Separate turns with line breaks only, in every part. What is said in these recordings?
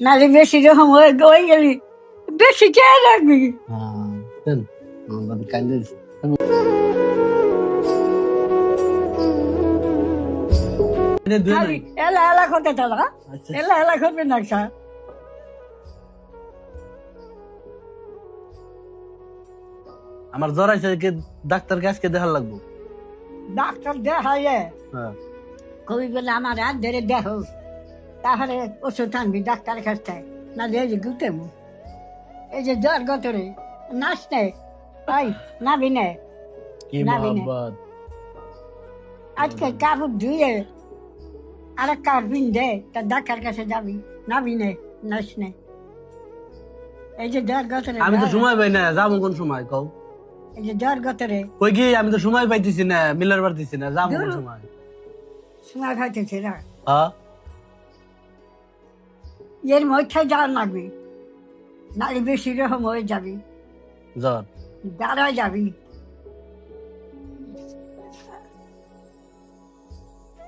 নালে বেশি রকম হয়ে হয়ে গেলি বেশি চেয়ে রাখবি।
হ্যাঁ আমার
এলা এলা করতে থাকা
আচ্ছা।
এলা এলা করবে না খা
আমার জ্বর আছে কি ডাক্তারকে আজকে দেখার লাগবো।
ডাক্তার দেখাইয়ে।
হ্যাঁ।
কবি বলে আমার হাত ধরে দেখো তাহলে ওষুধ আনবি ডাক্তার কাছ থেকে। না এই যে গুতে এই যে জ্বর গতরে নাচ নে ওই নাবি নে। না। আজকে কাপড় ধুয়ে আর এক বিন দে তা ডাক্তার কাছে যাবি। নাবি নে নাচ নে। এই যে জ্বর গতরে
আমি তো সময় পাই না যাব কোন সময় কও?
এই যে জ্বর গতরে।
কই কি আমি তো সময় পাইতেছি না মিলার পারতেছি না যাব কোন সময়?
সময় খাইতেছে না
হ্যাঁ?
এর মধ্যে যাওয়ার লাগবে। নালে বেশি রকম হয়ে যাবি।
জ্বর
দাঁড়ায় যাবি।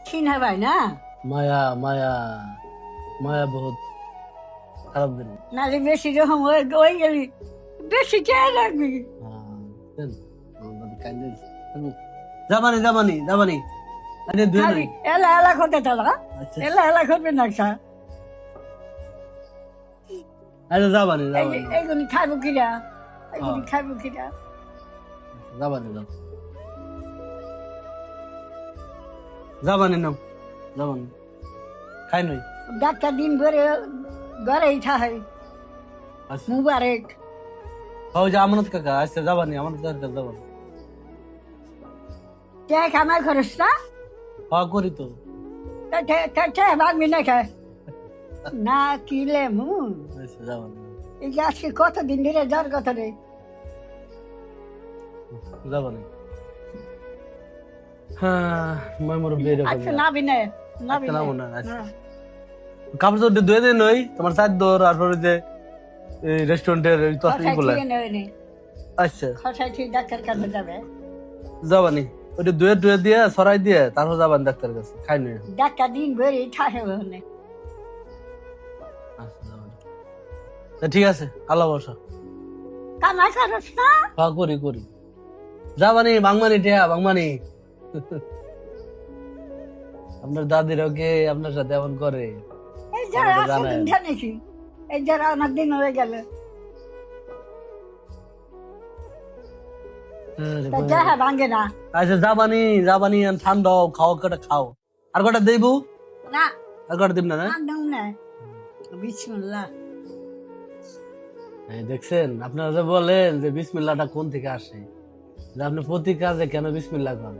চিনা ভাই না?
মায়া মায়া মায়া বহুত খারাপ দিন।
নালে বেশি রকম হয়ে হয়ে গেলি। বেশি চেয়ে
আরে দুই
খালি
নাই
এলা এলা করতে থাকা
আচ্ছা।
এলা এলা করবে না
আচ্ছা যাবানি যাবানি।
এইগুলি খাইব কিরা? এইগুলি। খাইব কিরা?
যাবানি যাও। যাবানি নাও। যাবানি। খাই নই?
ডাক্তার দিন ভরে ঘরেই থাকে
আচ্ছা।
মুবারক।
ও যে আমানত কাকা আচ্ছা যাবানি আমানত কাকা যাবানি।
কে কামাই করিস
হ্যাঁ করি তো।
ভাগবি না খা না কিলে মু
আচ্ছা
এই যে আজকে কতদিন ধরে জ্বর কথা রে?
হ্যাঁ
আচ্ছা না।
কাপড় ধুয়ে দিন ওই তোমার দৌড় আর পরে যে রেস্টুরেন্টের ওই আচ্ছা।
খসাই ঠিক ডাক্তার কাছে যাবে
যাবানি দুয়ে দুয়ে দিয়ে সরাই দিয়ে তারপর যাবান ডাক্তার কাছে। খাই
ডাক্তার দিন থাকে
ঠিক আছে আল্লাহ বসা
কামাই করিস না?
হ্যাঁ করি করি। যাবানি বাংমানি টিয়া বাংমানি। আপনার দাদির ওকে আপনার সাথে এমন করে।
এই যারা আছে জানিছি এই যারা অনেক দিন হয়ে গেল।
আরে
তা
বাবা।
যাহা ভাঙে না।
আচ্ছা যাবানি যাবানি আর ঠান্ডা খাও কটা খাও। আর কটা দেবো
না।
আর কটা দিব না না।
বিসমুল্লাহ।
দেখছেন আপনারা যে বলেন যে বিসমিল্লাহটা কোন থেকে আসে? যে আপনি প্রতি কাজে কেন বিসমিল্লাহ করেন?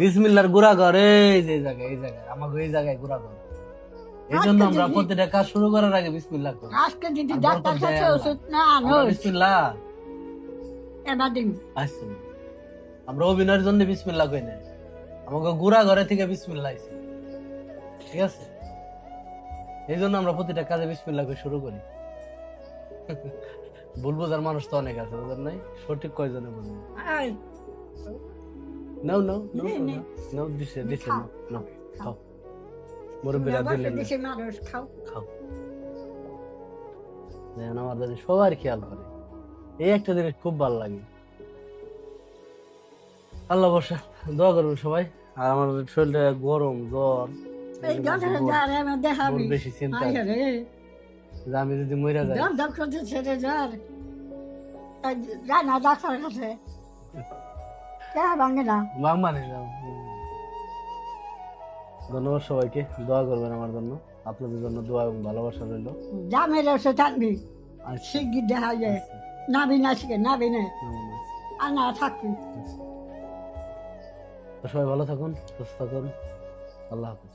বিসমিল্লার গুড়া ঘর এই যে জায়গায় এই জায়গায় আমাকে এই জায়গায় গুড়া ঘর। এই জন্য আমরা প্রতিটা কাজ শুরু করার আগে বিসমিল্লাহ করি।
আজকে যদি ডাক্তার কাছে ওষুধ না আনো
বিসমিল্লাহ।
এবার দিন।
আসছে আমরা অভিনয়ের জন্য বিসমিল্লাহ কই না আমাকে গুড়া ঘরে থেকে বিসমিল্লা আইছে। ঠিক আছে? এই জন্য আমরা প্রতিটা কাজে বিসমিল্লাহ করে শুরু করি। ভুল বোঝার মানুষ তো অনেক আছে বুঝেন নাই? সঠিক কয়জনে
এই,
নাও নাও নাও দিছে দিছে নাও
খাও।
মুরব্বীরা দিলেন
খাও।
খাও। যেন আমার দাদি সবার খেয়াল করে। এই একটা জিনিস খুব ভালো লাগে। আল্লাহ বসা দোয়া করবেন সবাই। আর আমার শরীরটা গরম জ্বর।
এই গাছের যার আমার দেখাবি।
বেশি চিন্তা আমি যদি মরে যাই।
দম দম করতে ছেড়ে যার। যা না ডাক্তার কাছে। ভাঙে না?
ধন্যবাদ সবাইকে দোয়া করবেন আমার জন্য। আপনাদের জন্য দোয়া এবং ভালোবাসা রইল।
যা মেরে ওষুধ আনবি
আচ্ছা।
শিগগির দেখা যায় নাবি না শিখে না। আর না থাকবি।
সবাই ভালো থাকুন সুস্থ থাকুন। আল্লাহ হাফিজ।